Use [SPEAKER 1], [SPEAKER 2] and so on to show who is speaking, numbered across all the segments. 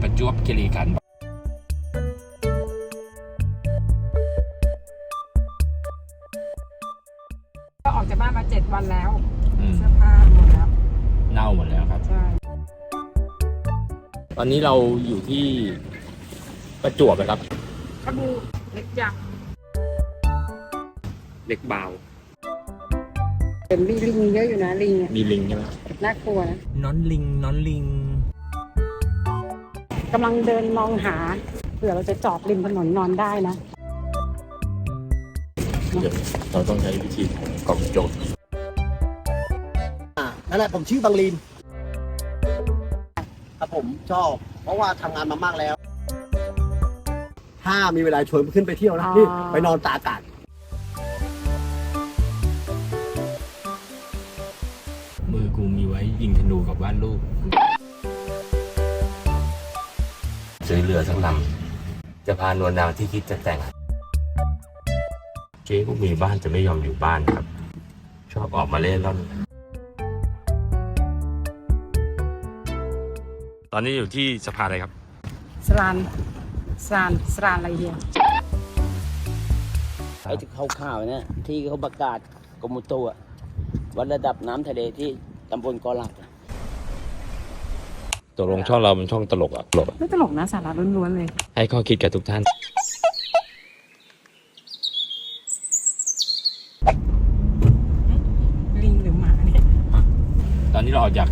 [SPEAKER 1] ประจวบคีรีขันธ์
[SPEAKER 2] ก็ออกจากบ้านมาเจ็ดวันแล้ว
[SPEAKER 1] อืม
[SPEAKER 2] เสื้อผ้าหมดแล้ว
[SPEAKER 1] เน่าหมดแล้วครับ
[SPEAKER 2] ใช่
[SPEAKER 1] ตอนนี้เราอยู่ที่ประจวบนะครับ
[SPEAKER 2] กระบูเล็กจัก
[SPEAKER 1] เล็กบาว
[SPEAKER 2] เห็นมีลิงเยอะอยู่นะลิงอะ
[SPEAKER 1] มีลิงใช่ไหม
[SPEAKER 2] น่ากลัวนะ
[SPEAKER 1] น้อนลิงน้อนลิง
[SPEAKER 2] กำลังเดินมองหาเผื่อเราจะจอดริมถนนนอนได้นะ
[SPEAKER 1] เดี๋ยวเราต้องใช้วิธีกล่อมโจทย์
[SPEAKER 3] อ่านั่นแหละผมชื่อบังลีนครับผมชอบ เพราะว่าทำงานมามากแล้ว ถ้ามีเวลาชวนขึ้นไปเที่ยวนะ
[SPEAKER 2] อ๋อ
[SPEAKER 3] นี่ ไปนอนตากอากาศ
[SPEAKER 1] มือกูมีไว้ยิงธนูกับบ้านลูก รือสักลำจะพานวลนางที่คิดจะแต่งเจ๊กูมีบ้านจะไม่ยอมอยู่บ้านครับ ชอบออกมาเล่นร่อนตอนนี้อยู่ที่สะพานอะไรครับ
[SPEAKER 2] สรานสรานสรานอะไรเฮีย
[SPEAKER 4] ไอ้ที่เขาข่าวเนี่ยที่เขาประกาศกรมอุตุอะวัดระดับน้ำทะเลที่ตำบลกอหลักอะ
[SPEAKER 1] ตกลงช่องเราเป็นช่องตลกอะตลกอะ
[SPEAKER 2] ไม่ตลกนะสาระล้วนๆเลย
[SPEAKER 1] ให้ข้อคิดกับทุกท่าน
[SPEAKER 2] ลิงหรือหมาเนี่ย
[SPEAKER 1] ตอนนี้เราออกจาก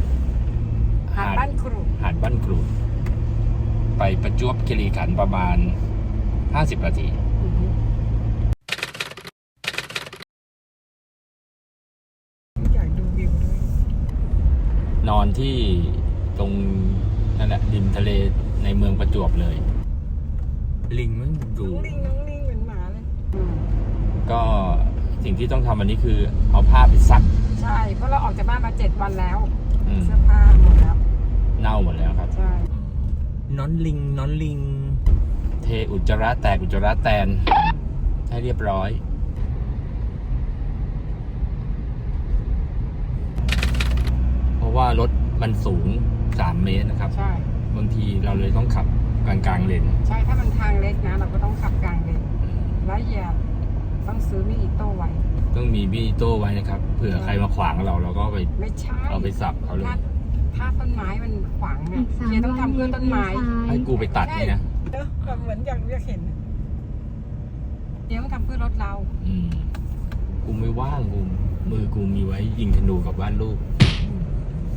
[SPEAKER 2] หาดบ้านครู
[SPEAKER 1] หาดบ้านกรูดไปประจวบคีรีขันธ์ประมาณ 50 นาที
[SPEAKER 2] อือฮึอยากดูวิวด้วย
[SPEAKER 1] นอนที่ ตรงนั่นแหละริมทะเลในเมืองประจวบเลย ลิงมันดู
[SPEAKER 2] น้องลิงน้องลิงเหมือนหมาเลย
[SPEAKER 1] ก็สิ่งที่ต้องทำวันนี้คือเอาผ้าไปซัก
[SPEAKER 2] ใช่ เพราะเราออกจากบ้านมาเจ็ดวันแล้ว
[SPEAKER 1] อืม
[SPEAKER 2] เสื้อผ้าหมดแล้ว
[SPEAKER 1] เน่าหมดแล้วครับ
[SPEAKER 2] ใช่
[SPEAKER 1] น้อนลิงน้อนลิง เทอุจจาระแตกอุจจาระแตน ให้เรียบร้อย เพราะว่ารถมันสูง 3 เมตรนะครับ
[SPEAKER 2] ใช่
[SPEAKER 1] บางทีเราเลยต้องขับกลางกลางๆเลน
[SPEAKER 2] ใช่ถ้ามันทางเล็กนะ เราก็ต้องขับกลางเลนแล้วอย่าต้องซื้อมีดอิโต้ไว้
[SPEAKER 1] ต้องมีบี้โต้ไว้นะครับเผื่อใครมาขวางเราเราก็ไป
[SPEAKER 2] ไม่ใช่
[SPEAKER 1] เอาไปสับเขาเลย
[SPEAKER 2] ถ้าถ้าต้นไม้มันขวาง
[SPEAKER 5] อี
[SPEAKER 2] เนี่ย
[SPEAKER 5] กสาม
[SPEAKER 2] เฮียต้อง
[SPEAKER 5] ร้อย
[SPEAKER 2] ทำ
[SPEAKER 5] เม
[SPEAKER 2] เพื่อ
[SPEAKER 5] ตร
[SPEAKER 2] ต้นไม้
[SPEAKER 5] เลี้ยวซ้าย
[SPEAKER 1] ให้กูไปตัดนี่นะ
[SPEAKER 2] เนอะแบบเหมือนอย่างอยากเห็นเฮียต้องทำเพื่อรถเรา
[SPEAKER 1] อืมกูไม่ว่างกูมือกูมีไว้ยิงธนูกับบ้านลูก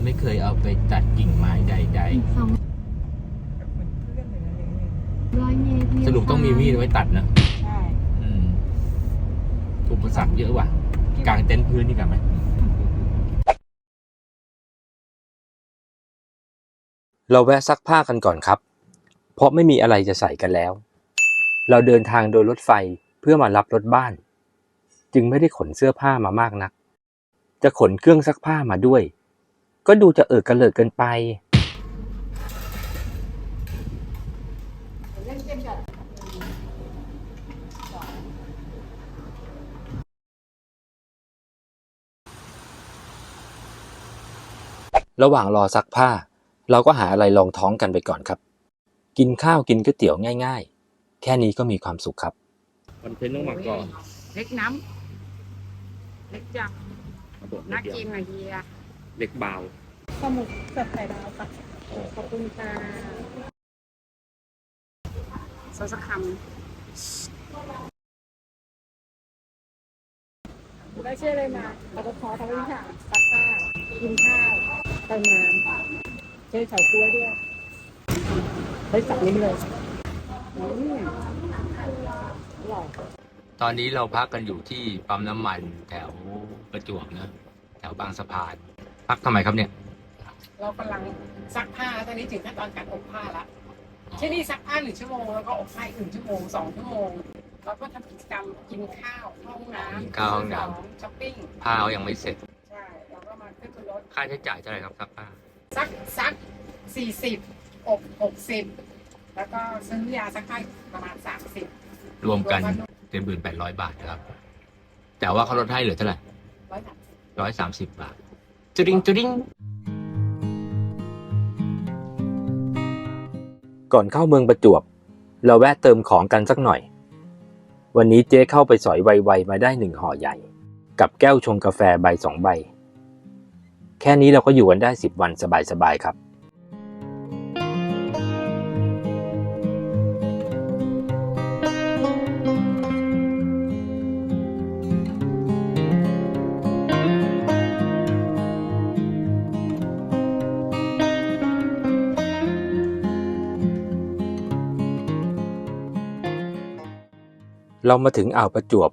[SPEAKER 1] ไม่เคยเอาไปตัดกิ่งไม้ใด
[SPEAKER 5] อีกสอง
[SPEAKER 2] แบบเหมือนเพื่อนเลยนะเลี้ยงเลย
[SPEAKER 5] ร้อยเมตร
[SPEAKER 1] ๆ
[SPEAKER 5] เลี้
[SPEAKER 1] ส
[SPEAKER 5] ยว
[SPEAKER 1] รุปต้องมีมีดไว้ตัดนะ
[SPEAKER 2] ใช่
[SPEAKER 1] อืมอุปสรรคเยอะว่ะ กลางเต็นท์พื้นนี่กันไหม
[SPEAKER 6] เราแวะซักผ้ากันก่อนครับ เพราะไม่มีอะไรจะใส่กันแล้ว เราเดินทางโดยรถไฟเพื่อมารับรถบ้าน จึงไม่ได้ขนเสื้อผ้ามามากนัก จะขนเครื่องซักผ้ามาด้วย ก็ดูจะเอิดกระเลิกเกินไป ระหว่างรอซักผ้า เราก็หาอะไรรองท้องกันไปก่อนครับ กินข้าวกินก๋วยเตี๋ยวง่าย ๆ แค่นี้ก็มีความสุขครับ
[SPEAKER 1] คอนเทนต์ต้องมาก่อน
[SPEAKER 2] เล็กน้ำเล็กจับน่ากินอะเฮีย
[SPEAKER 1] เล็กเบา
[SPEAKER 2] สมุกแบบไข่ดาวค่ะ ขอบคุณค่ะซอสคำได้เชื่อเลยมาเราก็ขอทำทุกอย่างซักผ้ากินข้าวเติมน้ำเจอเฉาก้วยด้วยเฮ้ยสับนิ้วเลยอืมอร่อย
[SPEAKER 1] ตอนนี้เราพักกันอยู่ที่ปั๊มน้ำมันแถวประจวบนะ แถวบางสะพาน พักทำไมครับเนี่ย
[SPEAKER 2] เรากำลังซักผ้าตอนนี้ถึงขั้นตอนการอบผ้าละที่นี่ซักผ้าหนึ่งชั่วโมงแล้วก็อบผ้าอีกหนึ่งชั่วโมงสองชั่วโมงแล้วก็ทำกิจกรรมกินข้าวเข้าห้องน้ำ
[SPEAKER 1] กินข้าวห้องน้ำ
[SPEAKER 2] ซื้ขช้อปปิ้ง
[SPEAKER 1] ผ้าเขายังไม่เสร็จ
[SPEAKER 2] ใช่แล้วก็มาขึ้นรถ
[SPEAKER 1] ค่าใช้จ่ายเท่าไหร่ครับซักผ้า
[SPEAKER 2] ซักซักสี่สิบอบหกสิบแล้วก็ซื้อยาซักผ้าอีกประมาณสามสิบ
[SPEAKER 1] รวมกันเจ็ดหมื่นแปดร้อยบาทนะครับ แต่ว่าเขาลดให้เหลือเท่าไหร่
[SPEAKER 2] ร้อยสามสิบ
[SPEAKER 1] ร้อยสามสิบบาท จุริงจุริง
[SPEAKER 6] ก่อนเข้าเมืองประจวบ เราแวะเติมของกันสักหน่อย วันนี้เจ๊เข้าไปสอยไวๆมาได้หนึ่งห่อใหญ่ กับแก้วชงกาแฟใบสองใบ แค่นี้เราก็อยู่กันได้สิบวันสบายๆครับ เรามาถึงอ่าวประจวบ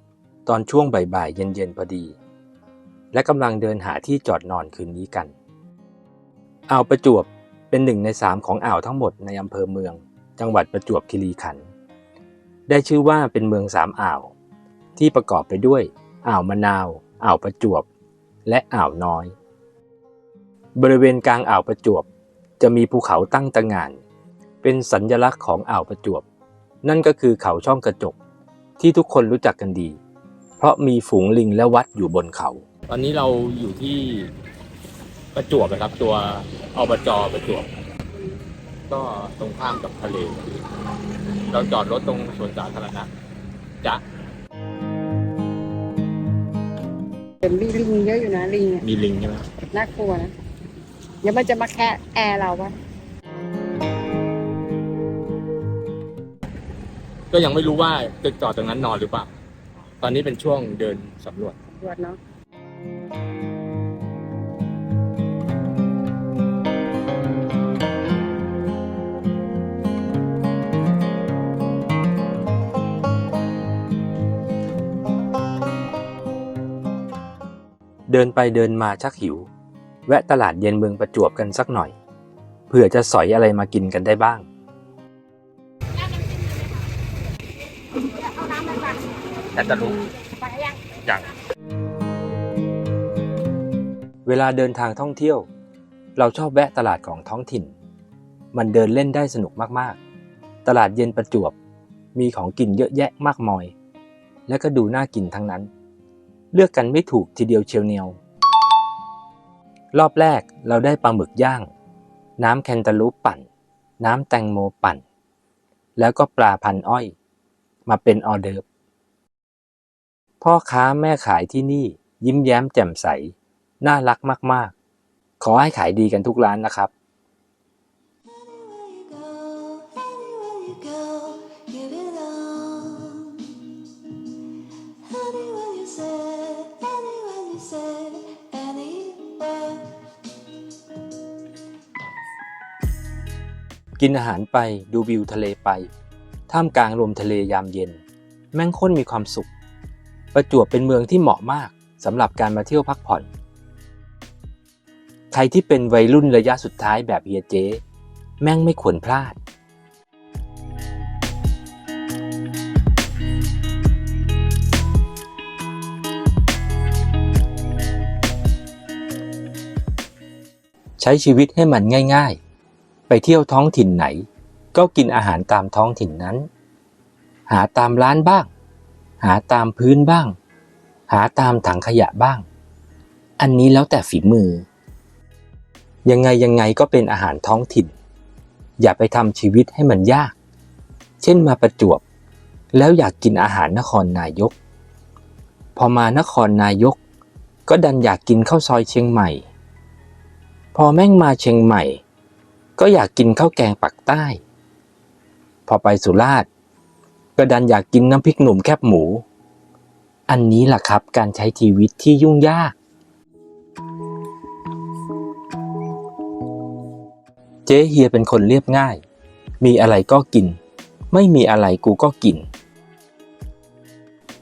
[SPEAKER 6] ตอนช่วงบ่ายๆเย็นๆพอดี และกำลังเดินหาที่จอดนอนคืนนี้กัน อ่าวประจวบเป็นหนึ่งในสามของอ่าวทั้งหมดในอำเภอเมือง จังหวัดประจวบคีรีขันธ์ได้ชื่อว่าเป็นเมืองสามอ่าว ที่ประกอบไปด้วย อ่าวมะนาว อ่าวประจวบ และอ่าวน้อย บริเวณกลางอ่าวประจวบ จะมีภูเขาตั้งตระหง่าน เป็นสัญลักษณ์ของอ่าวประจวบ นั่นก็คือเขาช่องกระจก ที่ทุกคนรู้จักกันดี เพราะมีฝูงลิงและวัดอยู่บนเขา ตอนนี้เราอยู่ที่ประจวบนะครับ ตัวอบจประจวบ ก็ตรงข้ามกับทะเล เราจอดรถตรงสวนสาธารณะจะ
[SPEAKER 2] เป็นมีลิงเยอะอยู่นะลิงอะ
[SPEAKER 6] มีลิงใช่ไหม
[SPEAKER 2] น่ากลัวนะเดี๋ยวมันจะมาแคะแอร์เราปะ
[SPEAKER 6] ก็ยังไม่รู้ว่าจะจอดตรงนั้นนอนหรือเปล่า ตอนนี้เป็นช่วงเดินสำรวจ
[SPEAKER 2] ตรวจเนาะ
[SPEAKER 6] เดินไปเดินมาชักหิว แวะตลาดเย็นเมืองประจวบกันสักหน่อย เผื่อจะสอยอะไรมากินกันได้บ้าง แต่จะรู้ยังเวลาเดินทางท่องเที่ยว เราชอบแวะตลาดของท้องถิ่น มันเดินเล่นได้สนุกมากๆ ตลาดเย็นประจวบ มีของกินเยอะแยะมากมาย และก็ดูน่ากินทั้งนั้น เลือกกันไม่ถูกทีเดียวเชียวเนียวรอบแรกเราได้ปลาหมึกย่าง น้ำแคนตาลูปปั่น น้ำแตงโมปั่น แล้วก็ปลาพันอ้อย มาเป็นออเดิร์ฟ พ่อค้าแม่ขายที่นี่ยิ้มแย้มแจ่มใส น่ารักมาก ๆ ขอให้ขายดีกันทุกร้านนะครับ กินอาหารไปดูวิวทะเลไป ท่ามกลางลมทะเลยามเย็น แม่งค้นมีความสุข ประจวบเป็นเมืองที่เหมาะมากสำหรับการมาเที่ยวพักผ่อน ใครที่เป็นวัยรุ่นระยะสุดท้ายแบบเฮียเจ๊แม่งไม่ควรพลาดใช้ชีวิตให้มันง่าย ๆ ไปเที่ยวท้องถิ่นไหน ก็กินอาหารตามท้องถิ่นนั้น หาตามร้านบ้าง หาตามพื้นบ้าง หาตามถังขยะบ้าง อันนี้แล้วแต่ฝีมือ ยังไงยังไงก็เป็นอาหารท้องถิ่น อย่าไปทำชีวิตให้มันยาก เช่นมาประจวบ แล้วอยากกินอาหารนครนายก พอมานครนายก ก็ดันอยากกินข้าวซอยเชียงใหม่ พอแม่งมาเชียงใหม่ ก็อยากกินข้าวแกงปักใต้ พอไปสุราษฎร์ ก็ดันอยากกินน้ำพริกหนุ่มแคบหมู อันนี้ล่ะครับการใช้ชีวิตที่ยุ่งยาก เจ๊เฮียเป็นคนเรียบง่าย มีอะไรก็กิน ไม่มีอะไรกูก็กิน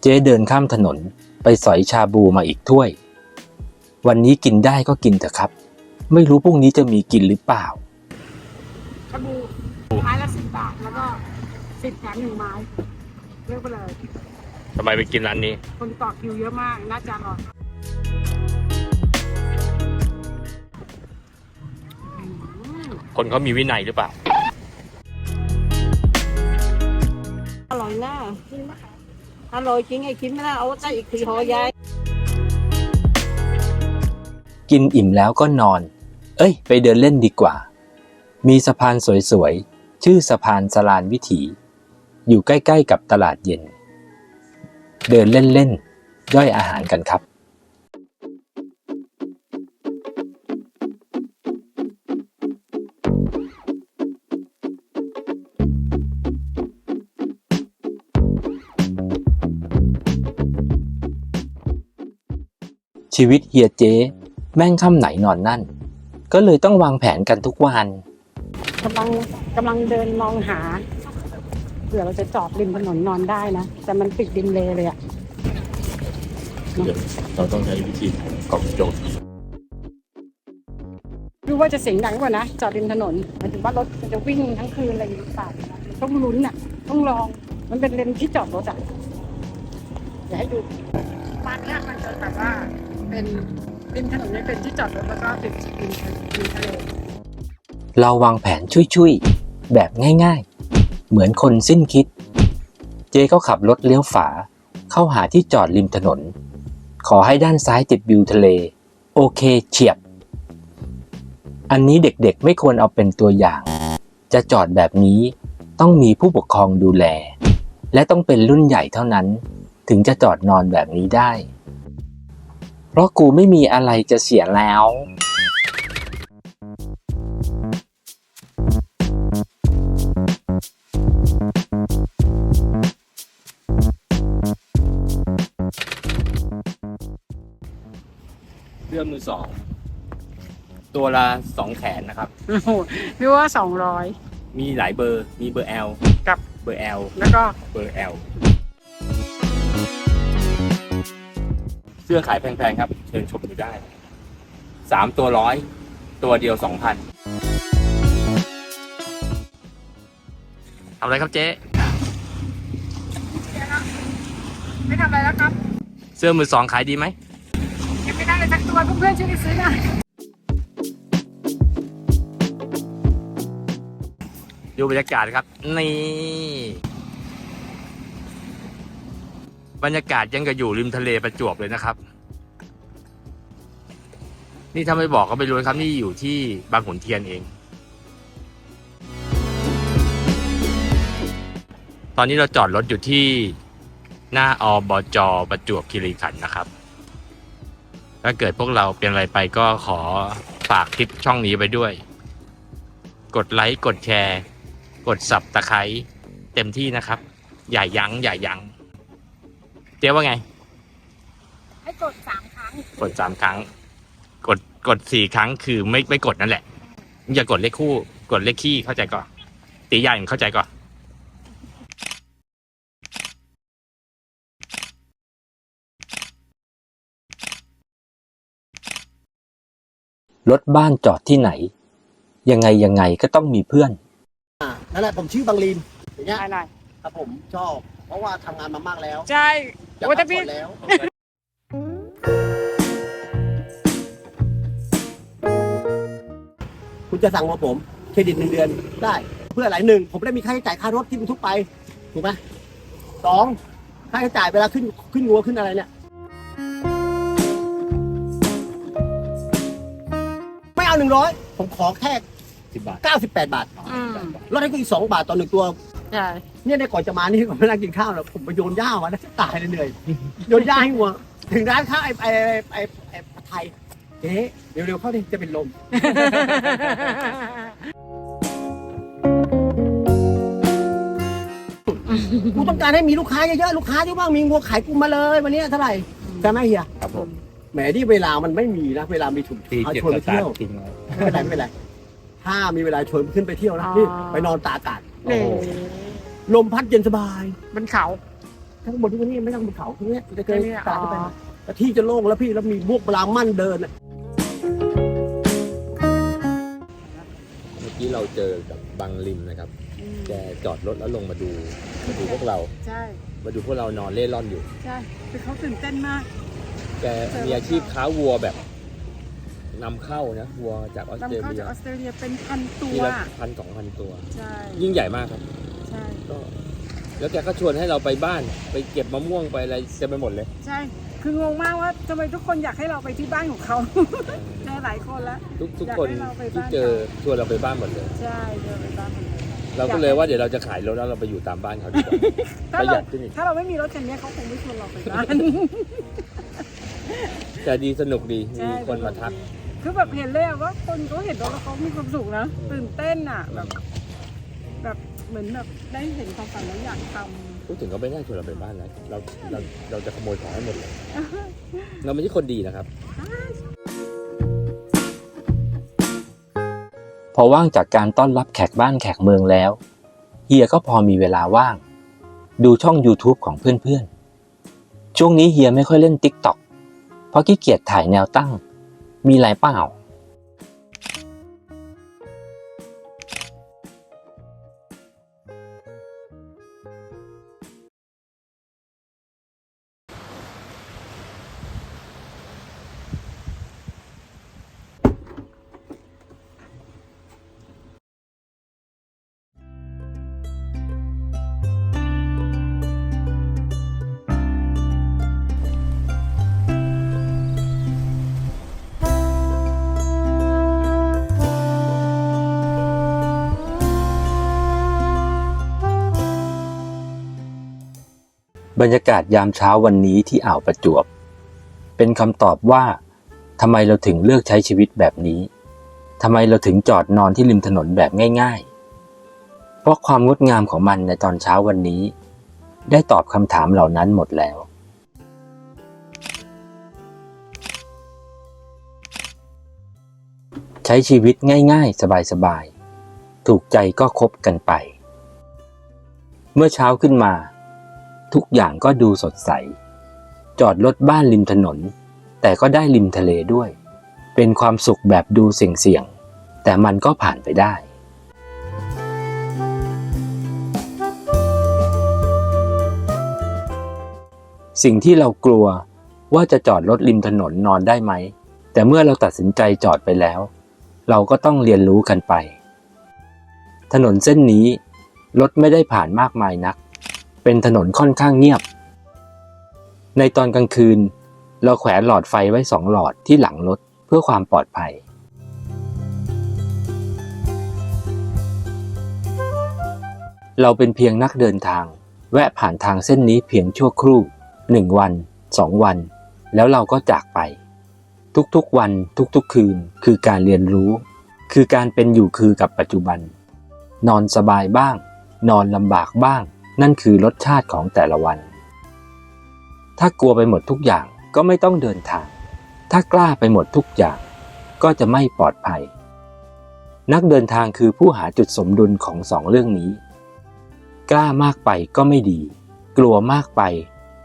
[SPEAKER 6] เจ๊เดินข้ามถนนไปสอยชาบูมาอีกถ้วย วันนี้กินได้ก็กินเถอะครับ ไม่รู้พรุ่งนี้จะมีกินหรือเปล่า
[SPEAKER 2] ชาบูไม้ละสิบบาทแล้วก็ สิบแถมหนึ่งไม้เลือกไปเลย
[SPEAKER 6] ทำไมไปกินร้านนี้
[SPEAKER 2] คนต่อคิวเยอะมากน่าจะอร่อยอืม
[SPEAKER 6] คนเขามีวินัยหรือเปล่า
[SPEAKER 2] อร่อยนะอร่อยจริงไอ้คิดไม่ได้เอาใจอีกทีหอยาย
[SPEAKER 6] กินอิ่มแล้วก็นอน เอ้ย ไปเดินเล่นดีกว่า มีสะพานสวยๆ ชื่อสะพานสลานวิถี อยู่ใกล้ๆกับตลาดเย็น เดินเล่นๆ ย่อยอาหารกันครับชีวิตเฮียเจ๊แม่งค่ำไหนนอนนั่น ก็เลยต้องวางแผนกันทุกวัน
[SPEAKER 2] กำลังกำลังเดินมองหา ผื่อเราจะจอดริมถนนนอนได้นะ แต่มันติดดินเลเลยอะ
[SPEAKER 1] เราต้องใช้วิธีกล่อมโจทย์
[SPEAKER 2] รู้ว่าจะเสียงดังกว่านะ จอดริมถนนหมายถึงว่ารถมันจะวิ่งทั้งคืนอะไรอย่างนี้หรือเปล่าต้องลุ้นอะต้องลอง มันเป็นเลนที่จอดรถอะเดี๋ยวให้ดูบ้านเนี้ยมันจะแบบว่าเป็นริมถนนเนี่ยเป็นที่จอดรถแล้วก็ติดริมริมทะเล
[SPEAKER 6] เราวางแผนชุยๆ แบบง่าย ๆ เหมือนคนสิ้นคิด เจก็ขับรถเลี้ยวฝา เข้าหาที่จอดริมถนน ขอให้ด้านซ้ายติดวิวทะเล โอเคเฉียบ อันนี้เด็กๆไม่ควรเอาเป็นตัวอย่าง จะจอดแบบนี้ต้องมีผู้ปกครองดูแล และต้องเป็นรุ่นใหญ่เท่านั้น ถึงจะจอดนอนแบบนี้ได้ เพราะกูไม่มีอะไรจะเสียแล้ว
[SPEAKER 1] สื้อมือสองตัวละสองแขนนะครับ
[SPEAKER 2] โอ้โหพี่ว่าสองร้อย
[SPEAKER 1] มีหลายเบอร์มีเบอร์ L
[SPEAKER 2] กับ
[SPEAKER 1] เบอร์ L
[SPEAKER 2] แล้วก็
[SPEAKER 1] เบอร์ L เสื้อขายแพงๆครับ เชิญชมดูได้สามตัวร้อยตัวเดียวสองพันทำอะไรครับเจ๊
[SPEAKER 2] ไม่ทำอะไรแล้วครับ
[SPEAKER 1] เสื้อมือสองขายดีไหม
[SPEAKER 2] สักตัวเพื่อนๆช่วยกันซื้อนะ
[SPEAKER 1] ดูบรรยากาศครับ นี่ บรรยากาศยังกับอยู่ริมทะเลประจวบเลยนะครับ นี่ถ้าไม่บอกก็ไม่รู้นะครับ นี่อยู่ที่บางขุนเทียนเอง ตอนนี้เราจอดรถอยู่ที่หน้าอบจประจวบคีรีขันธ์นะครับ ถ้าเกิดพวกเราเป็นอะไรไปก็ขอฝากคลิปช่องนี้ไปด้วย กดไลค์กดแชร์ กดสับตะไคร้เต็มที่นะครับ อย่ายัง้งอย่ายัง้งเจ๊ว่าไง
[SPEAKER 2] ให้กดสามครั้ง
[SPEAKER 1] กดสามครั้ง กดกดสี่ครั้งคือไม่ไม่กดนั่นแหละ อย่ากดเลขคู่ กดเลขขี้เข้าใจก่อนตีใหญ่เข้าใจก่อน
[SPEAKER 6] รถบ้านจอดที่ไหน ยังไงยังไงก็ต้องมีเพื่อน
[SPEAKER 3] อ่านั่นแหละผมชื่อบางลีนอย่างเงี้ย
[SPEAKER 2] อะไร
[SPEAKER 3] ครับผมชอบ เพราะว่าทำงานมามากแล้ว
[SPEAKER 2] ใช่
[SPEAKER 3] อยาก
[SPEAKER 2] โอ้
[SPEAKER 3] พั
[SPEAKER 2] แต่
[SPEAKER 3] ก
[SPEAKER 2] พี่
[SPEAKER 3] ผ่อนแล้ว คุณจะสั่งมาผม เครดิตหนึ่งเดือนได้ เพื่ออะไรหนึ่งผมได้มีค่าใช้จ่ายค่ารถที่บรรทุกไป ถูกไหมสองค่าใช้จ่ายเวลาขึ้นขึ้นงัวขึ้นอะไรเนี่ย นึ่งร้อยผมขอแค่
[SPEAKER 1] สิบบาท
[SPEAKER 3] เก้าสิบแปดบาท
[SPEAKER 2] อืม
[SPEAKER 3] ลดให้กูอีกสองบาทต่อหนึ่งตัว
[SPEAKER 2] ใช่
[SPEAKER 3] เนี่ยในก่อนจะมานี่ก่อนมานั่งกินข้าวแล้วผมไปโยนหญ้ามานะตายเลยเหนื่อยโยนหญ้าให้วัวถึงร้านข้าวไอ้ไอ้ไอ้ไอ้ผัดไทยเจ๊เร็วๆเข้าดิจะเป็นลม กูต้องการให้มีลูกค้าเยอะๆลูกค้าเยอะบ้างมีวัวขายกูมาเลยวันนี้เท่าไหร่ใช่ไหมเฮีย
[SPEAKER 1] ครับผม
[SPEAKER 3] แหมที่เวลามันไม่มีนะเวลามีถุง
[SPEAKER 1] ที่
[SPEAKER 3] เอา
[SPEAKER 1] เก็บ
[SPEAKER 3] ชวน
[SPEAKER 1] ส
[SPEAKER 3] ไป
[SPEAKER 1] ตา
[SPEAKER 3] เที่
[SPEAKER 1] ร์
[SPEAKER 3] ยว
[SPEAKER 1] ททิ้งไว้
[SPEAKER 3] ไม่เป็นไรไม่เป็นไรถ้ามีเวลาชวนขึ้นไปเที่ยวนะนี่ไปนอนตากอากาศ
[SPEAKER 2] นี่
[SPEAKER 3] ลมพัดเย็นสบาย
[SPEAKER 2] บนเขา
[SPEAKER 3] ทั้งหมดที่นี่ไม่ต้องบนเขาตรงเนี้ยจะเคย
[SPEAKER 2] ตรงเนี้ย
[SPEAKER 3] ตากขึ้นไป
[SPEAKER 2] อ๋อ
[SPEAKER 3] แต่ที่จะโล่งแล้วพี่แล้วมีพวกบราหมั่นเดินอะ
[SPEAKER 1] เมื่อกี้เราเจอกับบางริมนะครับ แกจอดรถแล้วลงมาดู มาดูพวกเรา
[SPEAKER 2] ใช่
[SPEAKER 1] มาดูพวกเรานอนเล่ร่อนอยู่
[SPEAKER 2] ใช่คือเขาตื่นเต้นมาก
[SPEAKER 1] แกมีอาชีพค้าวัวแบบนำเข้านะวัวจากออสเตร
[SPEAKER 2] นำเข้า
[SPEAKER 1] เลี
[SPEAKER 2] จาก
[SPEAKER 1] ย
[SPEAKER 2] ออสเตรเลียเป็นพันตั
[SPEAKER 1] ที
[SPEAKER 2] ว
[SPEAKER 1] ละพันสองพันตัว
[SPEAKER 2] ใช่
[SPEAKER 1] ยิ่งใหญ่มากครับ
[SPEAKER 2] ใช่
[SPEAKER 1] ก็แล้วแกก็ชวนให้เราไปบ้านไปเก็บมะม่วงไปอะไรเต็มไปหมดเลย
[SPEAKER 2] ใช่ คืองงมากว่าทำไมทุกคนอยากให้เราไปที่บ้านของเขาเจอหลายคนแล้ว
[SPEAKER 1] ทุกทุก
[SPEAKER 2] อยาก
[SPEAKER 1] คน
[SPEAKER 2] ให้เราไป
[SPEAKER 1] ที่
[SPEAKER 2] บ้าน
[SPEAKER 1] เจอชวนเราไปบ้านหมดเลย
[SPEAKER 2] ใช่เจอไปบ้านหมดเลย
[SPEAKER 1] เราก็เลยว่าเดี๋ยวเราจะขายรถแล้วเราไปอยู่ตามบ้านเขาดีกว่า
[SPEAKER 2] ถ้า
[SPEAKER 1] ประห
[SPEAKER 2] เรา
[SPEAKER 1] ยัดขึ้นอีก
[SPEAKER 2] ถ้าเราไม่มีรถคันนี้เขาคงไม่ชวนเราไปบ้าน
[SPEAKER 1] แต่ดีสนุกดี
[SPEAKER 2] ใช่
[SPEAKER 1] มีคนมาทัก
[SPEAKER 2] คือแบบเห็นเลยอะว่าคนเขาเห็นรถแล้วเขามีความสุขนะตื่นเต้นอะแบบแบบเหมือนแบบได้เห็นความฝันแล้วอยากท
[SPEAKER 1] พูดถึงก็ไม่น่าชวนเราไปบ้านนะเราเราเราจะขโมยของให้หมดเลย เราไม่ใช่คนดีนะครับ
[SPEAKER 6] พอว่างจากการต้อนรับแขกบ้านแขกเมืองแล้ว เฮียก็พอมีเวลาว่าง ดูช่อง YouTube ของเพื่อนๆ ช่วงนี้เฮียไม่ค่อยเล่น TikTok เพราะขี้เกียจถ่ายแนวตั้ง มีไรเปล่า บรรยากาศยามเช้าวันนี้ที่อ่าวประจวบ เป็นคำตอบว่าทำไมเราถึงเลือกใช้ชีวิตแบบนี้ทำไมเราถึงจอดนอนที่ริมถนนแบบง่าย ๆ เพราะความงดงามของมันในตอนเช้าวันนี้ ได้ตอบคำถามเหล่านั้นหมดแล้ว ใช้ชีวิตง่าย ๆ สบาย ๆ ถูกใจก็คบกันไป เมื่อเช้าขึ้นมา ทุกอย่างก็ดูสดใส จอดรถบ้านริมถนน แต่ก็ได้ริมทะเลด้วย เป็นความสุขแบบดูเสี่ยงๆแต่มันก็ผ่านไปได้สิ่งที่เรากลัวว่าจะจอดรถริมถนนนอนได้ไหม แต่เมื่อเราตัดสินใจจอดไปแล้ว เราก็ต้องเรียนรู้กันไป ถนนเส้นนี้ รถไม่ได้ผ่านมากมายนัก เป็นถนนค่อนข้างเงียบ ในตอนกลางคืน เราแขวนหลอดไฟไว้สองหลอดที่หลังรถเพื่อความปลอดภัย เราเป็นเพียงนักเดินทาง แวะผ่านทางเส้นนี้เพียงชั่วครู่หนึ่งวันสองวัน แล้วเราก็จากไป ทุกๆวันทุกๆคืนคือการเรียนรู้ คือการเป็นอยู่คือกับปัจจุบัน นอนสบายบ้าง นอนลำบากบ้าง นั่นคือรสชาติของแต่ละวัน ถ้ากลัวไปหมดทุกอย่างก็ไม่ต้องเดินทาง ถ้ากล้าไปหมดทุกอย่าง ก็จะไม่ปลอดภัย นักเดินทางคือผู้หาจุดสมดุลของสองเรื่องนี้ กล้ามากไปก็ไม่ดี กลัวมากไป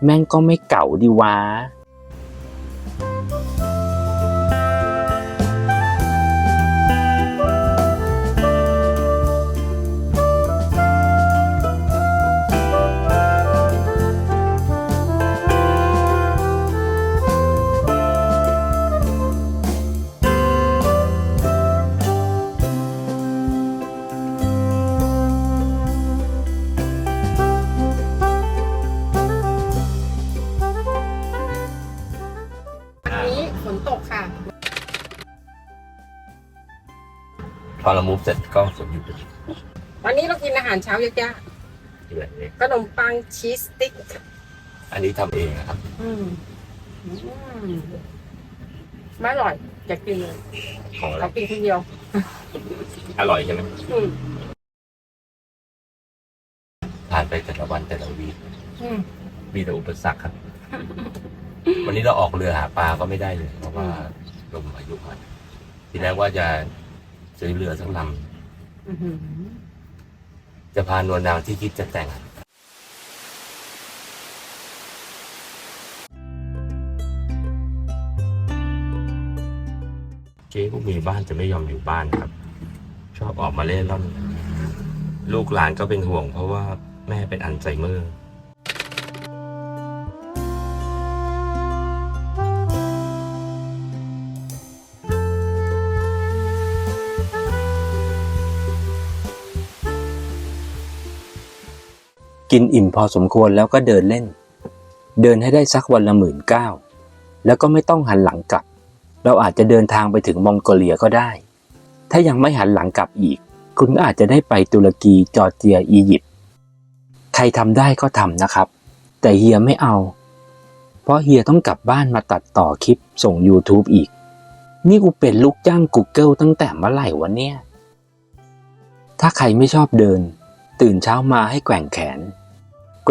[SPEAKER 6] แม่งก็ไม่เก่าดีวะ
[SPEAKER 1] หา
[SPEAKER 2] รเช้ายาก
[SPEAKER 1] เดือนเอง
[SPEAKER 2] ๆขนมปังชีสสติ๊ก
[SPEAKER 1] อันนี้ทำเองนะครับ
[SPEAKER 2] อืมอืมไม่อร่อย อยากกินเลย
[SPEAKER 1] ของอะไร
[SPEAKER 2] เรากินคนเดียว
[SPEAKER 1] อร่อยใช่ไหม
[SPEAKER 2] อืม
[SPEAKER 1] ผ่านไปแต่ละวันแต่ละวีค
[SPEAKER 2] อืม
[SPEAKER 1] มีแต่อุปสรรคครับ วันนี้เราออกเรือหาปลาก็ไม่ได้เลย เพราะว่าลมพายุมาทีแรกว่าจะซื้อเรือสักล
[SPEAKER 2] อื้อหือำ
[SPEAKER 1] จะพานวลนางที่คิดจะแต่งเจ๊พวกมีบ้านจะไม่ยอมอยู่บ้านครับ ชอบออกมาเล่นร่อน ลูกหลานก็เป็นห่วงเพราะว่าแม่เป็นอัลไซเมอร์
[SPEAKER 6] กินอิ่มพอสมควรแล้วก็เดินเล่น เดินให้ได้สักวันละหมื่นเก้าแล้วก็ไม่ต้องหันหลังกลับ เราอาจจะเดินทางไปถึงมองโกเลียก็ได้ ถ้ายังไม่หันหลังกลับอีก คุณอาจจะได้ไปตุรกีจอร์เจียอียิปต์ใครทำได้ก็ทำนะครับ แต่เฮียไม่เอา เพราะเฮียต้องกลับบ้านมาตัดต่อคลิปส่ง YouTube อีก นี่กูเป็นลูกจ้าง Google ตั้งแต่เมื่อไหร่วะเนี่ย ถ้าใครไม่ชอบเดิน ตื่นเช้ามาให้แกว่งแขน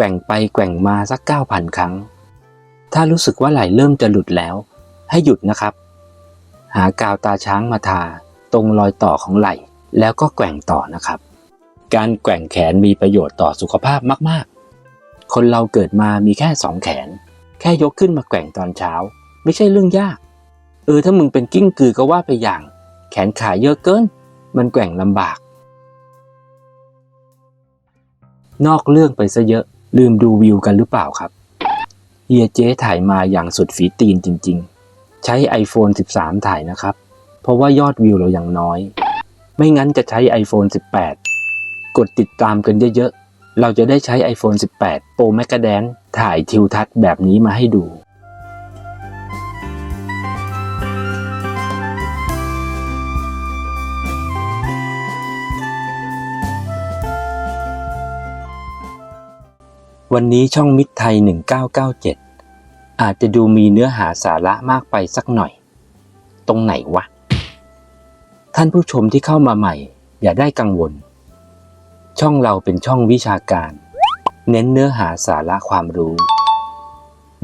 [SPEAKER 6] แกว่งไปแกว่งมาสัก9,000ครั้ง ถ้ารู้สึกว่าไหล่เริ่มจะหลุดแล้ว ให้หยุดนะครับ หากาวตาช้างมาทา ตรงรอยต่อของไหล่แล้วก็แกว่งต่อนะครับ การแกว่งแขนมีประโยชน์ต่อสุขภาพมาก ๆ คนเราเกิดมามีแค่สองแขน แค่ยกขึ้นมาแกว่งตอนเช้า ไม่ใช่เรื่องยาก เออถ้ามึงเป็นกิ้งกือก็ว่าไปอย่าง แขนขาเยอะเกิน มันแกว่งลำบาก นอกเรื่องไปซะเยอะ ลืมดูวิวกันหรือเปล่าครับ เฮียเจ๊ถ่ายมาอย่างสุดฝีตีนจริง ๆ ใช้ iPhone 13 ถ่ายนะครับ เพราะว่ายอดวิวเราอย่างน้อย ไม่งั้นจะใช้ iPhone 18 กดติดตามกันเยอะๆ เราจะได้ใช้ iPhone 18 Pro Max d a n ถ่ายทิวทัศน์แบบนี้มาให้ดู วันนี้ช่องมิตรไทย 1997 อาจจะดูมีเนื้อหาสาระมากไปสักหน่อย ตรงไหนวะ ท่านผู้ชมที่เข้ามาใหม่ อย่าได้กังวล ช่องเราเป็นช่องวิชาการ เน้นเนื้อหาสาระความรู้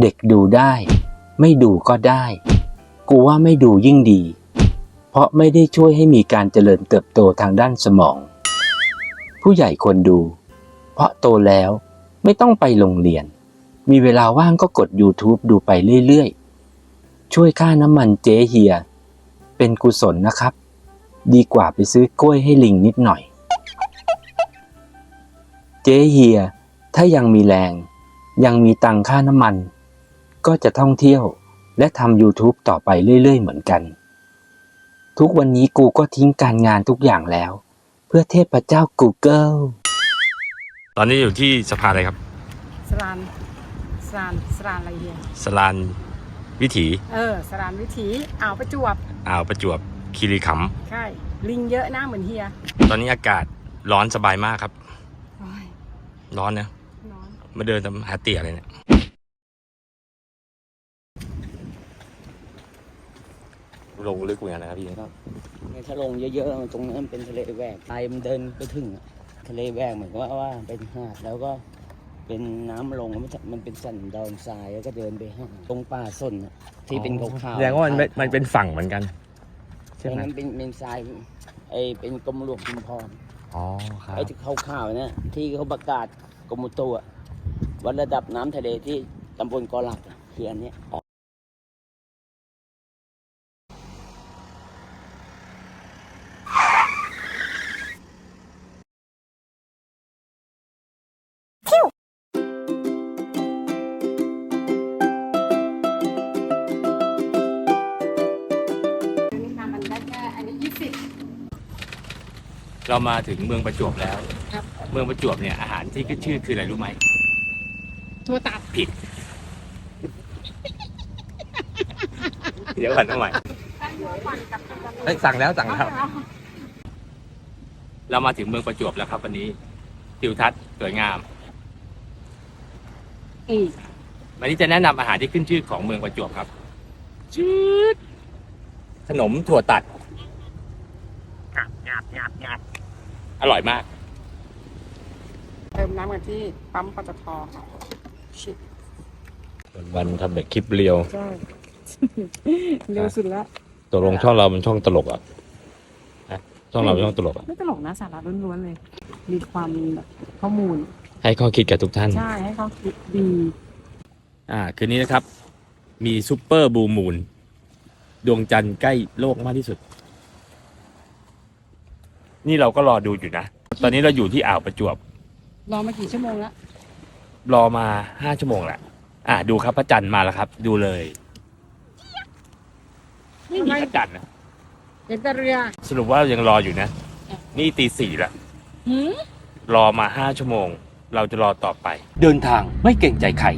[SPEAKER 6] เด็กดูได้ ไม่ดูก็ได้ กูว่าไม่ดูยิ่งดี เพราะไม่ได้ช่วยให้มีการเจริญเติบโตทางด้านสมอง ผู้ใหญ่ควรดู เพราะโตแล้ว ไม่ต้องไปโรงเรียน มีเวลาว่างก็กด YouTube ดูไปเรื่อยๆ ช่วยค่าน้ำมันเจ๊เฮีย เป็นกุศลนะครับ ดีกว่าไปซื้อกล้วยให้ลิงนิดหน่อย เจ๊เฮีย ถ้ายังมีแรง ยังมีตังค่าน้ำมัน ก็จะท่องเที่ยวและทำ YouTube ต่อไปเรื่อย ๆ เหมือนกัน ทุกวันนี้กูก็ทิ้งการงานทุกอย่างแล้ว เพื่อเทพเจ้า Google
[SPEAKER 1] ตอนนี้อยู่ที่สะพานอะไรครับ
[SPEAKER 2] สรานสรานสรานอะไรเฮีย
[SPEAKER 1] สลานวิถี
[SPEAKER 2] เออสรานวิถีอ่าวประจวบ
[SPEAKER 1] อ่าวประจวบคีรีขันธ์
[SPEAKER 2] ใช่ลิงเยอะนะเหมือนเฮีย
[SPEAKER 1] ตอนนี้อากาศร้อนสบายมากครับ
[SPEAKER 2] โอ้ย
[SPEAKER 1] ร้อนนะ
[SPEAKER 2] ร้อน
[SPEAKER 1] มาเดินตามหาเตี๋ยเลยเนี่ยลงลึกเหมือนกันนะครับพี่
[SPEAKER 4] ครับเนี่ยถ้าลงเยอะๆตรงนั้นมันเป็นทะเลแหวกไปมันเดินไปถึงอะ ทะเลแหวกเหมือนกับว่าว่าเป็นหาดแล้วก็เป็นน้ำลงมันมันเป็นสันดอนทรายแล้วก็เดินไปหาดตรงป่าส้นอะที่เป็นขาวๆ
[SPEAKER 1] แสดงว่ามันเป็นมันเป็นฝั่งเหมือนกันใช่
[SPEAKER 4] ตรง
[SPEAKER 1] ไหม
[SPEAKER 4] นั้นเป็นเป็นทรายไอเป็นกรมหลวงชุมพร
[SPEAKER 1] อ๋อครับ
[SPEAKER 4] ไอ้ที่ขาวๆเนี่ยที่เขาประกาศกรมอุตุอะวัดระดับน้ำทะเลที่ตำบลกอหลักอะคืออันเนี้ย
[SPEAKER 2] นี่
[SPEAKER 1] เรามาถึงเมืองประจวบแล้ว
[SPEAKER 2] ครับ
[SPEAKER 1] เมืองประจวบเนี่ยอาหารที่ขึ้นชื่อคืออะไรรู้ไหม
[SPEAKER 2] ตัวตัด
[SPEAKER 1] ผิดเดี๋ยวก่อนทำไมเอ้ยสั่งแล้วสั่งแล้ว เรามาถึงเมืองประจวบแล้วครับวันนี้ทิวทัศน์สวยงาม
[SPEAKER 2] อืม
[SPEAKER 1] วันนี้จะแนะนำอาหารที่ขึ้นชื่อของเมืองประจวบครับ ชืดขนมถั่วตัดงาบงาบงาบงาบ อร่อยมาก
[SPEAKER 2] เติมน้ำกันที่ปั๊มปตทค่ะชิบ
[SPEAKER 1] วันทำแบบคลิปเรียว
[SPEAKER 2] ใช่ เร็วสุดแล้ว
[SPEAKER 1] ตกลงช่องเรามันช่องตลกอะฮะช่องเราเป็นช่องตลกอะ
[SPEAKER 2] ไม่ตลกนะสาระล้วนๆเลย มีความแบบข้อมูล
[SPEAKER 1] ให้ข้อคิดกับทุกท่าน
[SPEAKER 2] ใช่ ให้เขาคิดดี
[SPEAKER 1] อ่าคืนนี้นะครับ มีซูเปอร์บูมูนดวงจันทร์ใกล้โลกมากที่สุด นี่เราก็รอดูอยู่นะ ตอนนี้เราอยู่ที่อ่าวประจวบ
[SPEAKER 2] รอมากี่ชั่วโมงแล้ว
[SPEAKER 1] รอมาห้าชั่วโมงแหละอ่าดูครับพระจันทร์มาแล้วครับ ดูเลยไม่มีพระจันทร์นะ
[SPEAKER 2] เห็นแต่เรือ
[SPEAKER 1] สรุปว่ายังรออยู่นะ นี่ตีสี่ละ
[SPEAKER 2] หืม
[SPEAKER 1] รอมาห้าชั่วโมง เราจะรอต่อไป
[SPEAKER 6] เดินทางไม่เกรงใจใคร